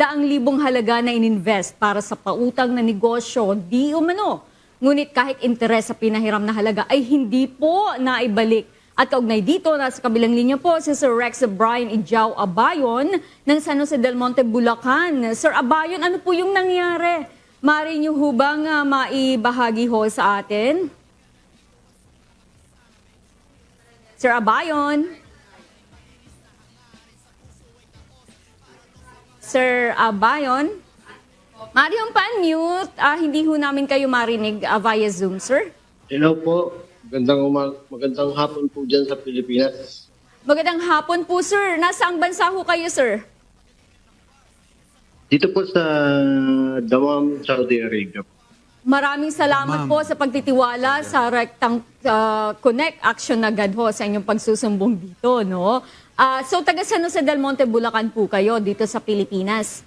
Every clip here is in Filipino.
daang libong halaga na ininvest para sa pautang na negosyo, di umano. Ngunit kahit interes sa pinahiram na halaga ay hindi po naibalik. At kaugnay dito, nasa kabilang linya po si Sir Rex Brian Ijao Abayon ng San Jose del Monte, Bulacan. Sir Abayon, ano po yung nangyari? Mari niyo ho bang ah, maibahagi ho sa atin? Sir Abayon? Sir Abayon? Mari yung pa-mute. Ah, hindi ho namin kayo marinig ah, via Zoom, sir. Hello po. Magandang, uma- magandang hapon po dyan sa Pilipinas. Magandang hapon po, sir. Nasang bansa ho kayo, sir? Dito po sa Damam, Saudi Arabia. Maraming salamat Ma'am. po sa pagtitiwala sa Rectang ah, Connect Action agad ho sa inyong pagsusumbong dito, no? Ah, so, taga San Jose del Monte, Bulacan po kayo dito sa Pilipinas.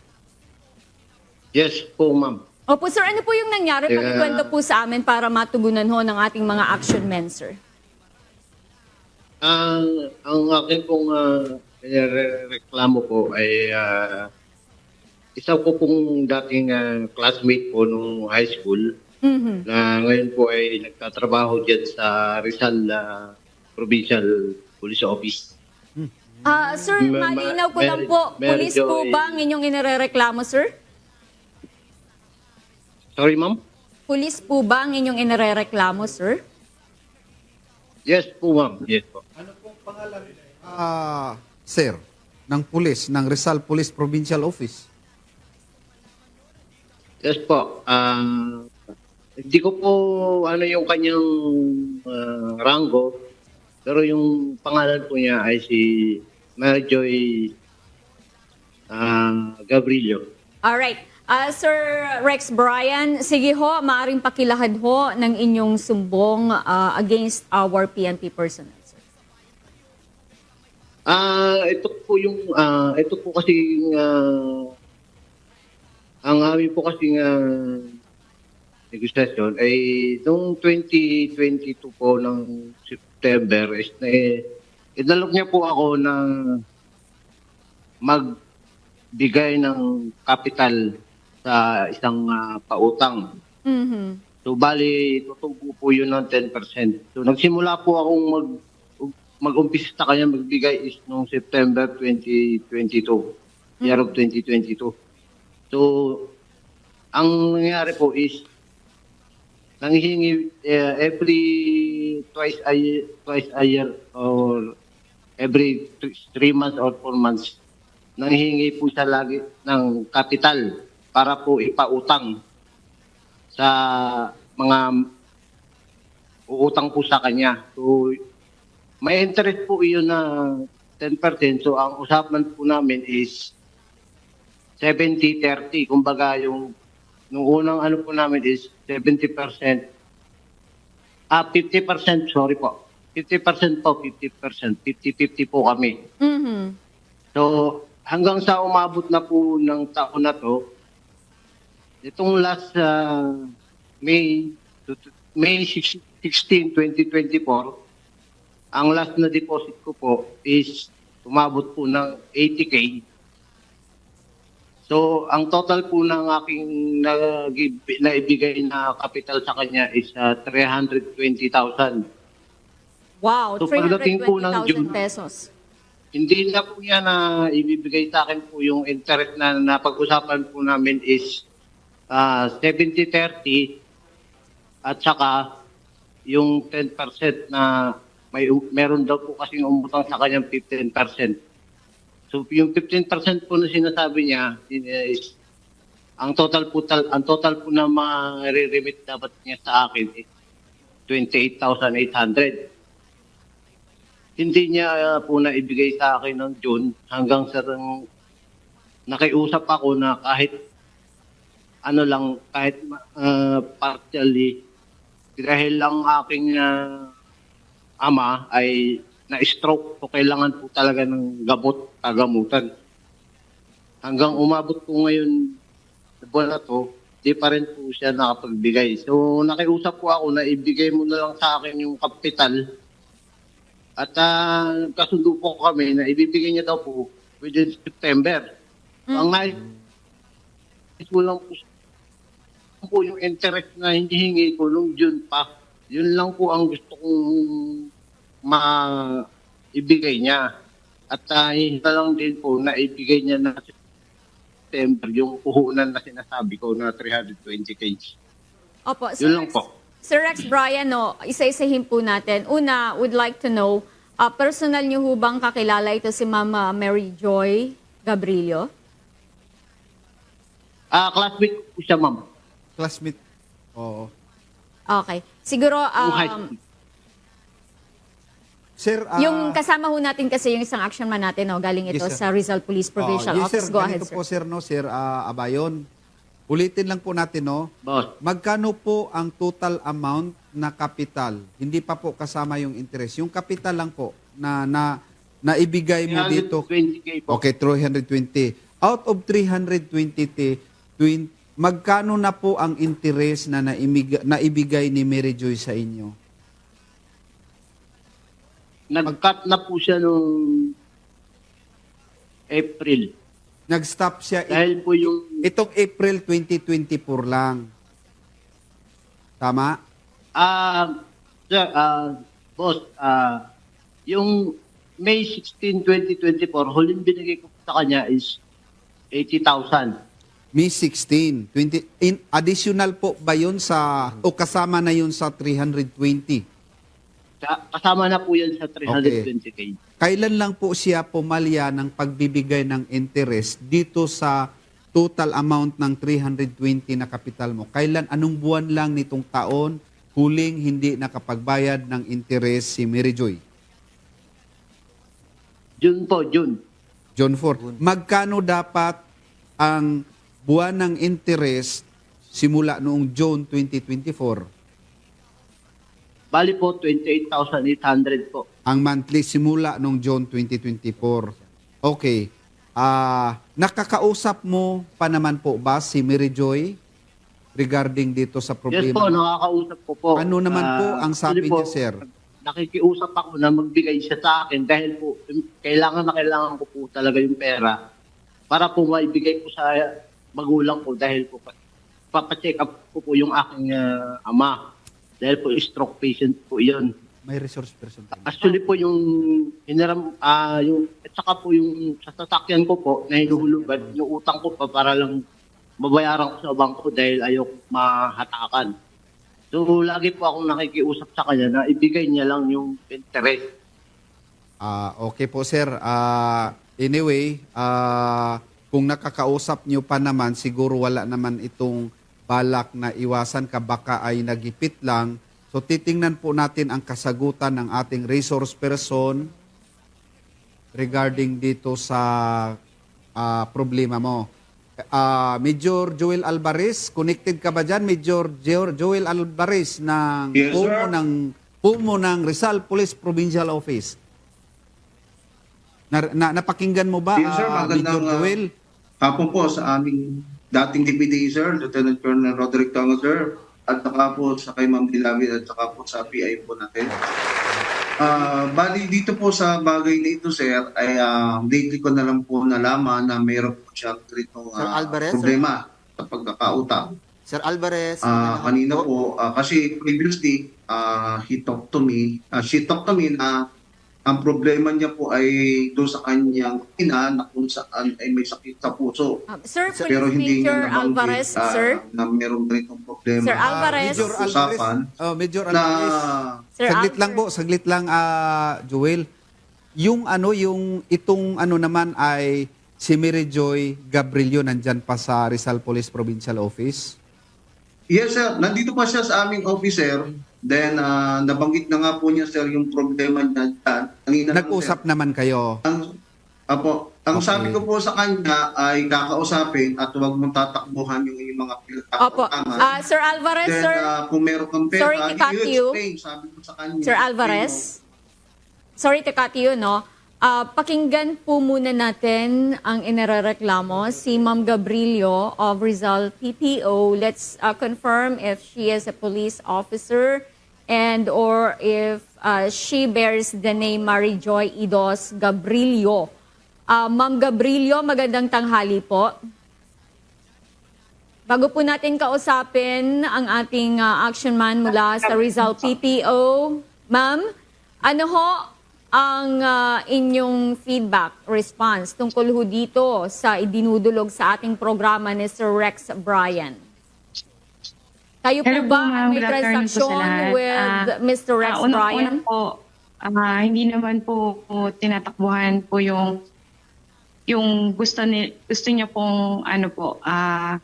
Yes po, ma'am. Opo, sir, ano po yung nangyari? Yeah. Pakikwento po sa amin para matugunan ho ng ating mga action men, sir. Ang ang akin pong uh, reklamo po ay ah, isa ko pong dating ah, classmate po nung high school Mhm. na ngayon po ay nagtatrabaho dyan sa Rizal ah, Provincial Police Office. Ah, sir, Ma- ma- malinaw ko lang Mary- po. Mary Police po Joy. ba ang inyong inirereklamo, sir? Sorry, ma'am? Police po ba ang inyong inirereklamo, sir? Yes po, ma'am. Yes po. Ah, sir, ng pulis, ng Rizal Police Provincial Office. Yes po. Ah, hindi ko po ano yung kanyang ah, rango, pero yung pangalan po niya ay si Mary Joy ah, Gabrillo. Alright. Ah, sir Rex Brian, sige ho, maaaring pakilahad ho ng inyong sumbong ah, against our PNP personnel. Ah, ito po yung ah, ito po kasi ah, ang amin po kasi uh, negosasyon ay noong 2022 po ng September is na eh, inalok niya po ako na magbigay ng kapital sa isang ah, pautang. Mhm. So bali, tutubo po yun ng 10%. So nagsimula po akong mag mag-umpisa sa kanya magbigay is noong September 2022, year of 2022. So, ang nangyari po is, nanghihingi eh, every twice a year, twice a year or every th- three months or four months, nanghihingi po siya lagi ng kapital para po ipautang sa mga uutang po sa kanya. So, may interest po iyon na 10%. So, ang usapan po namin is 70-30. Kumbaga, yung nung unang ano po namin is 70%. Ah, 50%, sorry po. 50% po, 50%. 50-50 po kami. Mhm. So, hanggang sa umabot na po ng taon na to, itong last ah, May, May 16, 2024, ang last na deposit ko po is umabot po ng 80K. So, ang total po ng aking naibigay na capital sa kanya is ah, 320,000. Wow, So, pagdating po ng 320,000 June- pesos. Hindi na po niya na ibibigay sa akin po yung interest na napag-usapan po namin is ah, 70-30 at saka yung 10% na may meron daw po kasing umutang sa kanyang 15%. So yung 15% po na sinasabi niya yun is ang total po tal, ang total po na ma-remit dapat niya sa akin is 28,800 hindi niya uh, po na ibigay sa akin ng June hanggang sa nang nakiusap ako na kahit ano lang, kahit uh, partially, dahil lang aking uh, ama ay na-stroke so kailangan po talaga ng gamot, kagamutan. Hanggang umabot po ngayon sa buwan na to, di pa rin po siya nakapagbigay. So nakiusap po ako na ibigay mo na lang sa akin yung kapital at uh, kasundo po kami na ibibigay niya daw po within September. So, ang, nai- ko lang po, po yung interest na hinihingi ko nung June pa. Yun lang po ang gusto kong maibigay niya. At uh, na lang din po na ibigay niya na September yung puhunan na sinasabi ko na 320k. Opo, Yun lang po. Sir Rex Brian, no, isa-isahin po natin. Una, would like to know, ah, personal niyo ho bang kakilala ito si Mama Mary Joy Gabrilio? Ah, classmate ko po siya, ma'am. Classmate. Oo. Okay. Siguro, um. Sir, ah, yung kasama ho natin kasi yung isang action man natin, no, galing ito Yes, sir. sa Rizal Police Provincial oh, yes, Office. sir, Go ahead, ganito sir. po, sir, no, sir ah, Abayon. Ulitin lang po natin, no. Boss. Magkano po ang total amount na kapital? Hindi pa po kasama yung interest. Yung kapital lang po na na naibigay mo dito. 320k po. Okay, 320. Out of 320, twin, magkano na po ang interest na naimig, naibigay ni Mary Joy sa inyo? Nag-cut na po siya nung April. Nag-stop siya Dahil po yung itong April 2024 lang. Tama? Ah, sir, ah, boss, ah, yung May 16, 2024, huling binigay ko sa kanya is 80,000. May 16, 20, in, additional po ba yun sa, o kasama na yun sa 320? Sa- Kasama na po yan sa 320K. Kailan lang po siya pumalya ng pagbibigay ng interest dito sa total amount ng 320 na kapital mo? Kailan, anong buwan lang nitong taon huling hindi nakapagbayad ng interest si Mary Joy? June po, June. John 4. Magkano dapat ang buwan ng interest simula noong June 2024? Bali po, 28,800 po. Ang monthly simula noong June 2024. Okay. Ah, nakakausap mo pa naman po ba si Mary Joy regarding dito sa Yes problema? po, nakakausap ko po. Ano naman po Ah, ang sabi actually niya, sir? Nakikiusap ako na magbigay siya sa akin dahil po, kailangan na kailangan ko po talaga yung pera para po maibigay ko sa magulang ko dahil po pa- papacheck up ko po yung aking ah, ama. Dahil po stroke patient po yun. May resource person. tayo. Actually po yung hiniram, ah yung, at saka po yung sa sasakyan ko po na hinuhulugan, yung utang ko pa para lang mabayaran ko sa bangko dahil ayoko mahatakan. So lagi po akong nakikiusap sa kanya na ibigay niya lang yung interest. Ah, okay po sir. Ah, anyway, ah, kung nakakausap nyo pa naman, siguro wala naman itong balak na iwasan ka baka ay nagipit lang. So titingnan po natin ang kasagutan ng ating resource person regarding dito sa ah, problema mo. Ah, Major Joel Alvarez, connected ka ba dyan? Major Jo- Joel Alvarez ng Yes, PUMO ng PUMO ng Rizal Police Provincial Office. Na, na, napakinggan mo ba, Yes, sir. Magandang, Major Joel? Hapon po sa aming dating DPD, sir, Lieutenant Colonel Roderick Tongo, sir, at saka po sa kay Ma'am Dilawi at saka po sa PI po natin. Ah, bali dito po sa bagay na ito, sir, ay ah, lately ko na lang po nalaman na mayroon po siyang ganitong Sir ah, Alvarez, problema sa pagkakautang. Sir Alvarez. Ah, magandang kanina po, ah, kasi previously, ah, he talked to me, ah, she talked to me na ang problema niya po ay doon sa kanyang ina na kung saan ay may sakit sa puso. Um, sir, Sir, Pero hindi Major niya Alvarez, ah, sir. na mayroong ganitong problema. Sir Alvarez. Major Alvarez. Usapan Oh, Major na Alvarez. Sir saglit lang po, Alvarez. saglit lang ah, Joel. Yung ano, yung itong ano naman ay si Mary Joy Gabrilio nandyan pa sa Rizal Police Provincial Office. Yes sir, nandito pa siya sa aming officer. Then ah, nabanggit na nga po niya sir yung problema niya dyan. Kanina Nag-usap sir. naman kayo. Ang, apo, ang Okay. sabi ko po sa kanya ay kakausapin at huwag mong tatakbuhan yung iyong mga Opo. pinagkakatangan. Ah, Sir Alvarez, Then sir. ah, kung meron kang pera, Sorry to cut you. Sabi ko sa kanya. Sir Alvarez. Sorry to cut you, no? Ah, pakinggan po muna natin ang inarereklamo si Ma'am Gabrilio of Rizal PPO. Let's ah, confirm if she is a police officer and or if ah, she bears the name Mary Joy Idos Gabrilio. Ah, Ma'am Gabrilio, magandang tanghali po. Bago po natin kausapin ang ating ah, action man mula sa Rizal PPO, ma'am, ano ho ang ah, inyong feedback, response tungkol ho dito sa idinudulog sa ating programa ni Sir Rex Bryan? Kayo po Hello po, ba ma'am. ang may Good afternoon po sa lahat. with Ah, Mr. Rex ah, unang- Bryan? Po, ah, hindi naman po po tinatakbuhan po yung yung gusto ni gusto niya pong ano po ah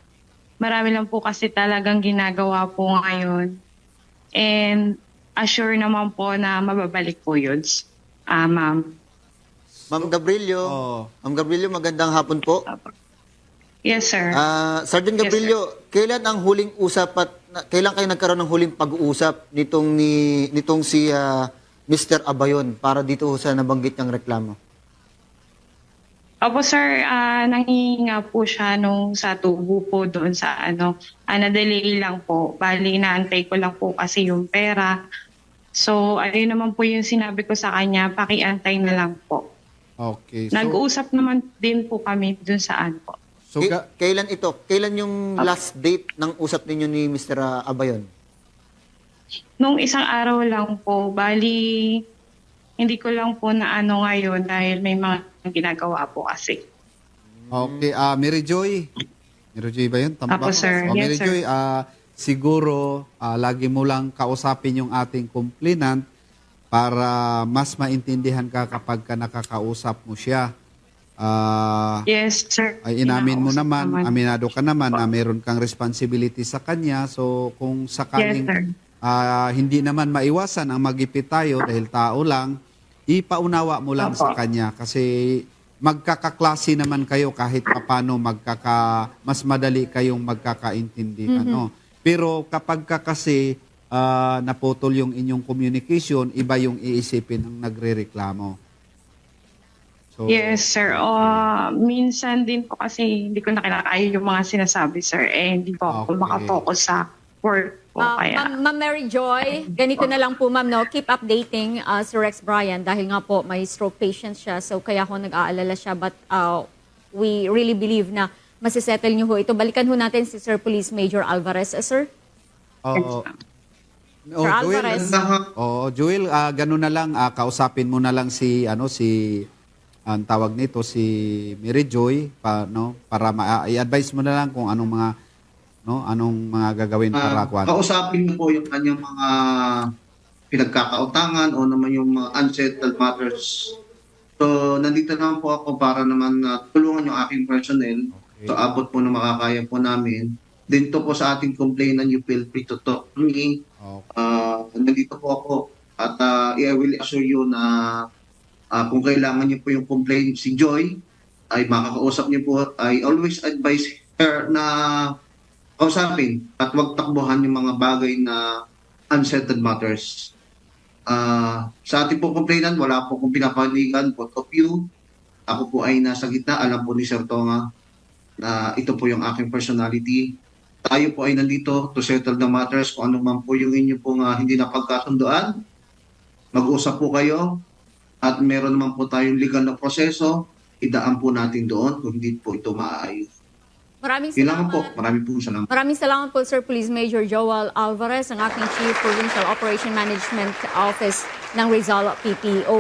marami lang po kasi talagang ginagawa po ngayon and assure naman po na mababalik po yun ah ma'am Ma'am Gabrilio. Oo. Ma'am Gabrilio, magandang hapon po. yes sir Ah, Sergeant Yes, Gabrilio, kailan ang huling usap at na- kailan kayo nagkaroon ng huling pag-uusap nitong ni nitong si ah, Mr. Abayon para dito sa nabanggit niyang reklamo? Opo sir, ah nanghihinga po siya nung sa tubo po doon sa ano, ah, na-delay lang po. Bali, naantay ko lang po kasi yung pera. So, ayun naman po yung sinabi ko sa kanya, pakiantay na lang po. Okay. So, Nag-uusap naman din po kami doon sa ano po. So ga- kailan ito? Kailan yung last date ng usap ninyo ni Mr. Abayon? Nung isang araw lang po, bali, hindi ko lang po na ano ngayon dahil may mga ginagawa po kasi. Okay, ah Mary Joy. Mary Joy ba 'yun? Tama Apo, ba? sir. Oh, Yes, Mary sir. Joy, ah siguro ah, lagi mo lang kausapin yung ating complainant para mas maintindihan ka kapag ka nakakausap mo siya. Ah, Yes, sir. ay inamin mo Kinakausap naman, aminado ka naman na meron kang responsibility sa kanya. So kung sakaling Yes, sir. ah, hindi naman maiwasan ang magipit tayo dahil tao lang, ipaunawa mo lang sa Opo. kanya kasi magkakaklase naman kayo kahit papano magkaka mas madali kayong magkakaintindi ano. Pero kapag ka kasi ah, naputol yung inyong communication, iba yung iisipin ng nagrereklamo. So, Yes, sir. Uh, minsan din po kasi hindi ko na kinakaya yung mga sinasabi, sir. Eh, hindi po ako Okay. makafocus sa work po. Ah, kaya, Ma'am Ma'am Mary Joy, ganito na lang po ma'am, no? keep updating uh, Sir Rex Bryan dahil nga po may stroke patient siya so kaya ako nag-aalala siya but uh, we really believe na masisettle niyo ho ito. Balikan ho natin si Sir Police Major Alvarez, eh, sir. Oo. Oh, Sir Joel, Alvarez. oh, Joel, ah, ganun na lang, ah, kausapin mo na lang si, ano, si, ang tawag nito, si Mary Joy, pa, no, para ma- ah, i-advise mo na lang kung anong mga, no, anong mga gagawin para Ah, kwan. kausapin niyo po yung kanyang mga pinagkakautangan o naman yung mga unsettled matters. So, nandito naman po ako para naman na tulungan yung aking personnel. So, abot po na makakaya po namin. Dito po sa ating complainant, you feel free to talk to me. Okay. Ah, nandito po ako at ah, I will assure you na ah, kung kailangan niyo po yung complaint si Joy, ay makakausap niyo po. I always advise her na kausapin at wag takbuhan yung mga bagay na unsettled matters. Ah, sa ating po complainant, wala po kong pinapanigan, both of you. Ako po ay nasa gitna, alam po ni Sir Tonga na ito po yung aking personality. Tayo po ay nandito to settle the matters kung ano man po yung inyo pong ah, hindi napagkasundoan. Mag-usap po kayo at meron naman po tayong legal na proseso. Idaan po natin doon kung hindi po ito maaayos. Maraming Kailangan po, salamat. marami po salamat. Maraming salamat po Sir Police Major Joel Alvarez, ang aking Chief Provincial Operation Management Office ng Rizal PPO.